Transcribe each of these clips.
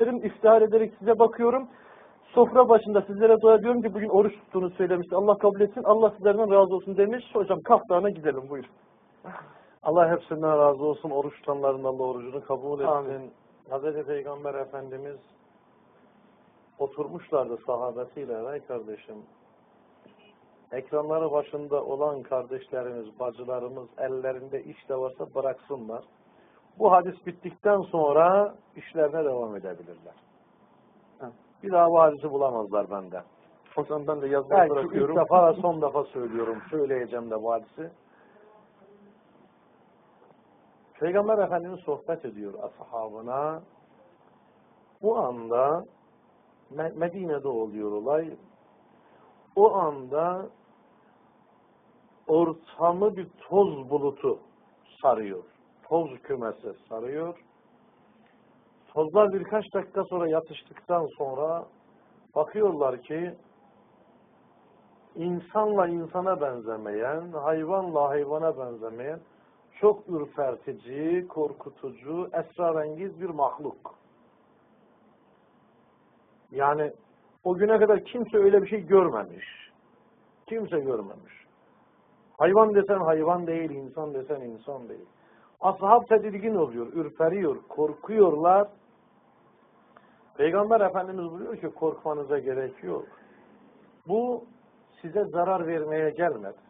Derim, iftihar ederek size bakıyorum. Sofra başında sizlere dua ediyorum ki bugün oruç tuttuğunu söylemişti. Allah kabul etsin, Allah sizlerden razı olsun demiş. Hocam kaftana gidelim buyur. Allah hepsinden razı olsun. Oruç tutanların Allah orucunu kabul etsin. Amin. Hazreti Peygamber Efendimiz oturmuşlardı sahabesiyle ey kardeşim. Ekranları başında olan kardeşlerimiz, bacılarımız ellerinde iş de varsa bıraksınlar. Bu hadis bittikten sonra işlerine devam edebilirler. Bir daha bu hadisi bulamazlar benden. O zaman de yazmayı Belki bırakıyorum. ilk defa son defa söylüyorum. Söyleyeceğim de bu hadisi. Peygamber Efendimiz sohbet ediyor ashabına. Bu anda Me- Medine'de oluyor olay. O anda ortamı bir toz bulutu sarıyor. Toz kümesi sarıyor. Tozlar birkaç dakika sonra yatıştıktan sonra bakıyorlar ki insanla insana benzemeyen, hayvanla hayvana benzemeyen çok ürpertici, korkutucu, esrarengiz bir mahluk. Yani o güne kadar kimse öyle bir şey görmemiş. Kimse görmemiş. Hayvan desen hayvan değil, insan desen insan değil. Ashab tedirgin oluyor, ürperiyor, korkuyorlar. Peygamber Efendimiz buyuruyor ki korkmanıza gerek yok. Bu size zarar vermeye gelmedi.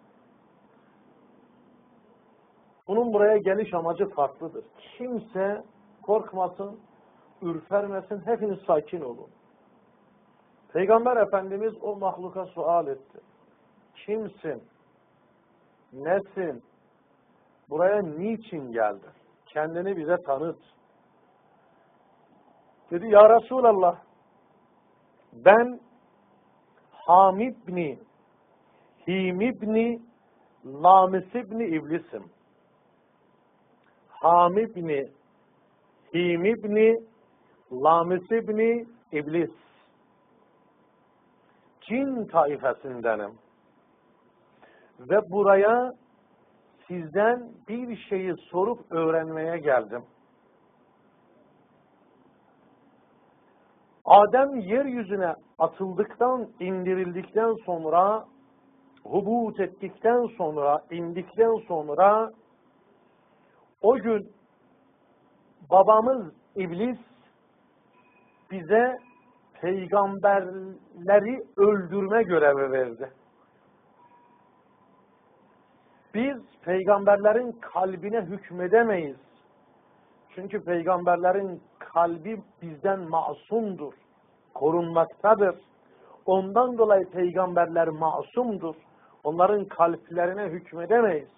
Bunun buraya geliş amacı farklıdır. Kimse korkmasın, ürpermesin, hepiniz sakin olun. Peygamber Efendimiz o mahluka sual etti. Kimsin? Nesin? Buraya niçin geldin? Kendini bize tanıt. Dedi ya Resulallah ben Ham ibni Him ibni Lamis ibni İblisim. Ham ibni Him ibni Lamis ibni İblis. Cin taifesindenim. Ve buraya sizden bir şeyi sorup öğrenmeye geldim. Adem yeryüzüne atıldıktan, indirildikten sonra, hubut ettikten sonra, indikten sonra, o gün babamız İblis bize peygamberleri öldürme görevi verdi. Biz peygamberlerin kalbine hükmedemeyiz. Çünkü peygamberlerin kalbi bizden masumdur, korunmaktadır. Ondan dolayı peygamberler masumdur. Onların kalplerine hükmedemeyiz.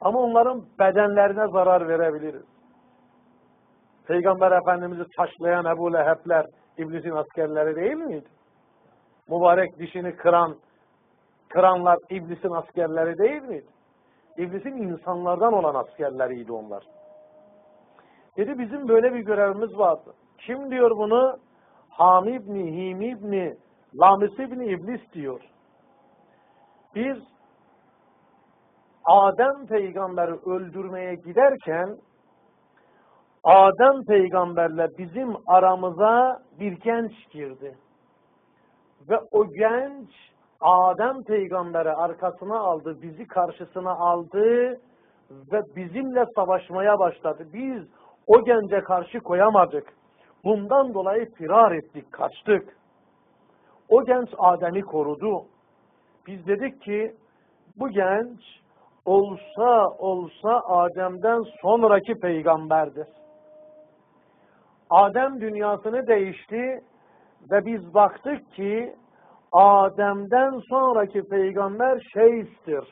Ama onların bedenlerine zarar verebiliriz. Peygamber Efendimiz'i taşlayan Ebu Leheb'ler iblisin askerleri değil miydi? Mübarek dişini kıran, kıranlar iblisin askerleri değil miydi? İblisin insanlardan olan askerleriydi onlar. Dedi bizim böyle bir görevimiz vardı. Kim diyor bunu? Ham İbni, Him İbni, Lamis İbni İblis diyor. Biz Adem peygamberi öldürmeye giderken Adem peygamberle bizim aramıza bir genç girdi. Ve o genç Adem peygamberi arkasına aldı, bizi karşısına aldı ve bizimle savaşmaya başladı. Biz o gence karşı koyamadık. Bundan dolayı firar ettik, kaçtık. O genç Adem'i korudu. Biz dedik ki bu genç olsa olsa Adem'den sonraki peygamberdir. Adem dünyasını değişti ve biz baktık ki Adem'den sonraki peygamber Şeys'tir.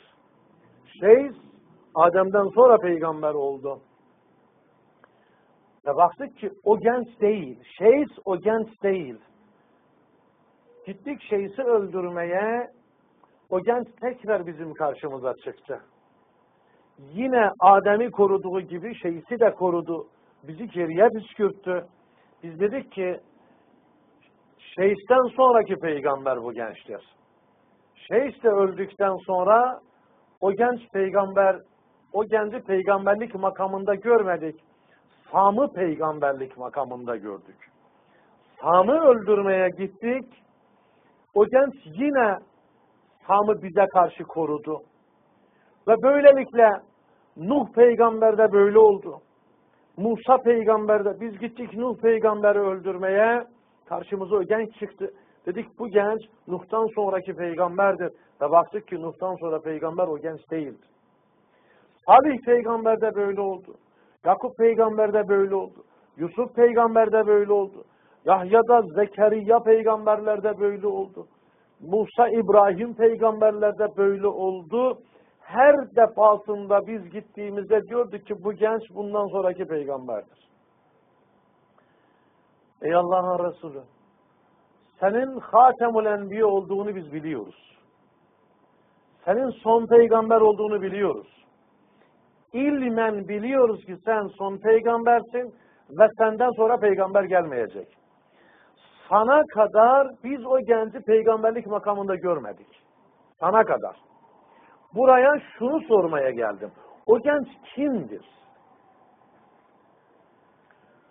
Şeys Adem'den sonra peygamber oldu. Ve baktık ki o genç değil. Şeys o genç değil. Gittik Şeys'i öldürmeye o genç tekrar bizim karşımıza çıktı. Yine Adem'i koruduğu gibi Şeys'i de korudu. Bizi geriye püskürttü. Biz dedik ki Şeyh'ten sonraki peygamber bu gençtir. Şeyh de öldükten sonra o genç peygamber, o genci peygamberlik makamında görmedik. Sam'ı peygamberlik makamında gördük. Sam'ı öldürmeye gittik. O genç yine Sam'ı bize karşı korudu. Ve böylelikle Nuh peygamber de böyle oldu. Musa peygamber de biz gittik Nuh peygamberi öldürmeye karşımıza genç çıktı. Dedik bu genç Nuh'tan sonraki peygamberdir. Ve baktık ki Nuh'tan sonra peygamber o genç değildir. Salih peygamber de böyle oldu. Yakup peygamber de böyle oldu. Yusuf peygamber de böyle oldu. Yahya'da Zekeriya peygamberler de böyle oldu. Musa İbrahim peygamberler de böyle oldu. Her defasında biz gittiğimizde diyorduk ki bu genç bundan sonraki peygamberdir. Ey Allah'ın Resulü senin Hatemul Enbiya olduğunu biz biliyoruz. Senin son peygamber olduğunu biliyoruz. İlmen biliyoruz ki sen son peygambersin ve senden sonra peygamber gelmeyecek. Sana kadar biz o genci peygamberlik makamında görmedik. Sana kadar. Buraya şunu sormaya geldim. O genç kimdir?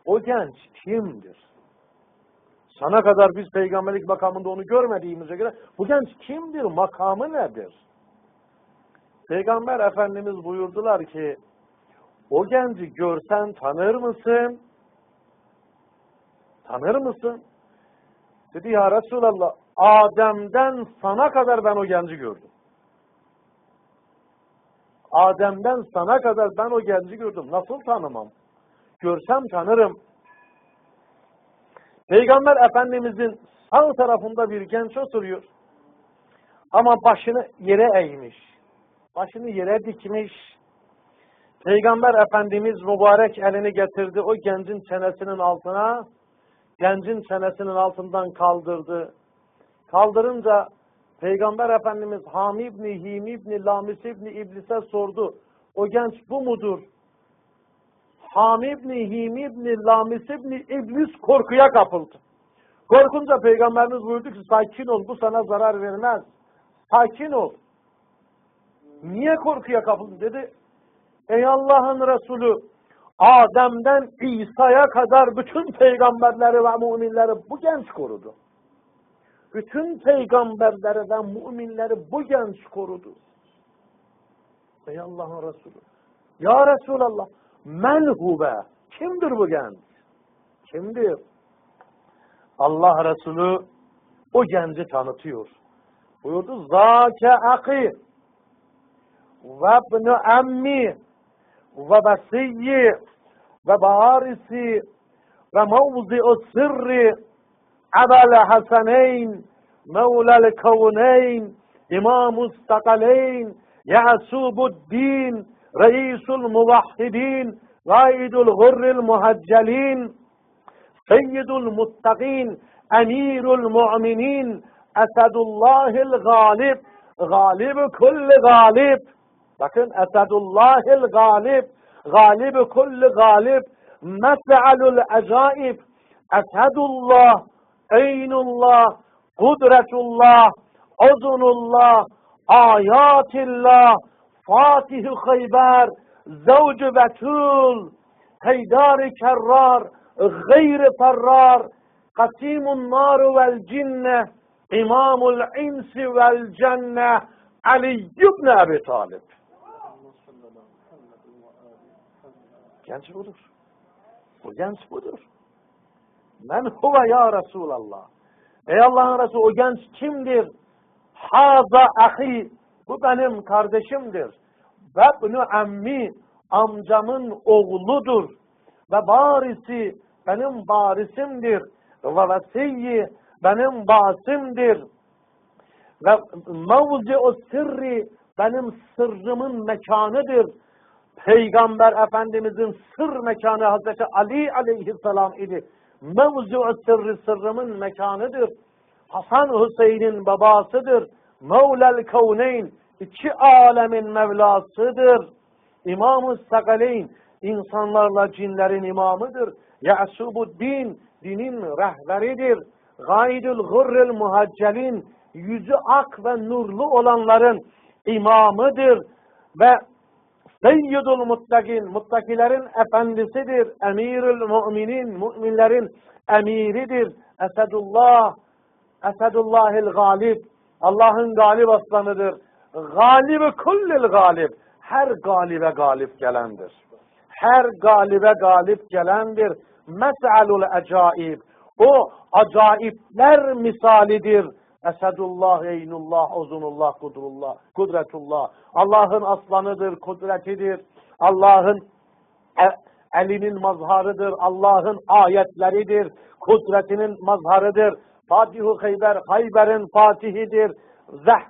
O genç kimdir? Sana kadar biz peygamberlik makamında onu görmediğimize göre bu genç kimdir? Makamı nedir? Peygamber Efendimiz buyurdular ki o genci görsen tanır mısın? Tanır mısın? Dedi ya Resulallah Adem'den sana kadar ben o genci gördüm. Adem'den sana kadar ben o genci gördüm. Nasıl tanımam? Görsem tanırım. Peygamber Efendimizin sağ tarafında bir genç oturuyor. Ama başını yere eğmiş. Başını yere dikmiş. Peygamber Efendimiz mübarek elini getirdi o gencin çenesinin altına. Gencin çenesinin altından kaldırdı. Kaldırınca Peygamber Efendimiz Ham İbni, Him İbni, Lamis İbni İblis'e sordu. O genç bu mudur? Ham İbni, Him İbni, Lamis İbni İblis korkuya kapıldı. Korkunca Peygamberimiz buyurdu ki sakin ol bu sana zarar vermez. Sakin ol. Niye korkuya kapıldın dedi. Ey Allah'ın Resulü Adem'den İsa'ya kadar bütün peygamberleri ve müminleri bu genç korudu. Bütün peygamberleri ve müminleri bu genç korudu. Ey Allah'ın Resulü. Ya Resulallah men huve? Kimdir bu genç? Kimdir? Allah Resulü o genci tanıtıyor. Buyurdu zâke akî ve ibn emmi ve besiyyi ve barisi ve mevzi'u sirri ebel haseneyn mevlel kavneyn imamus sakaleyn ya'subuddin رئيس الموحدين قائد الغر المهجلين سيد المتقين أمير المؤمنين أسد الله الغالب غالب كل غالب. لكن أسد الله الغالب غالب كل غالب مفعل العجائب. أسد الله عين الله قدرة الله أذن الله آيات الله Fatih-i Khayber Zavc-ı Betul Heydar-ı Kerrar Gayr-ı Ferrar Kasimun Nar vel Cinne İmamul İnsi vel Cenne Ali ibn Ebi Talib Genç budur. Bu genç budur. Men huve ya Resulallah. Ey Allah'ın Resulü o genç kimdir? Haza ahi. Bu benim kardeşimdir. Ve bunu emmi amcamın oğludur. Ve barisi benim barisimdir. Ve vesiyyi benim basimdir. Ve mevzi o sırrı benim sırrımın mekanıdır. Peygamber Efendimizin sır mekanı Hazreti Ali aleyhisselam idi. Mevzu sırrı sırrımın mekanıdır. Hasan Hüseyin'in babasıdır. Mevlel kavneyn iki alemin Mevlasıdır. İmam-ı Sakaleyn insanlarla cinlerin imamıdır. Ya'subuddin dinin rehberidir. Gaidül gurril muhaccelin yüzü ak ve nurlu olanların imamıdır ve Seyyidul muttakin, muttakilerin efendisidir. Emirül müminin, müminlerin emiridir. Esedullah, Esedullahil galib. Allah'ın galip aslanıdır. Galibi kullil galib. Her galibe galip gelendir. Her galibe galip gelendir. Mes'alul ecaib. O acayipler misalidir. Esedullah, Eynullah, Uzunullah, Kudrullah, Kudretullah. Allah'ın aslanıdır, kudretidir. Allah'ın e- elinin mazharıdır. Allah'ın ayetleridir. Kudretinin mazharıdır. Fatihu Hayber, Hayber'in fatihidir. Zeh,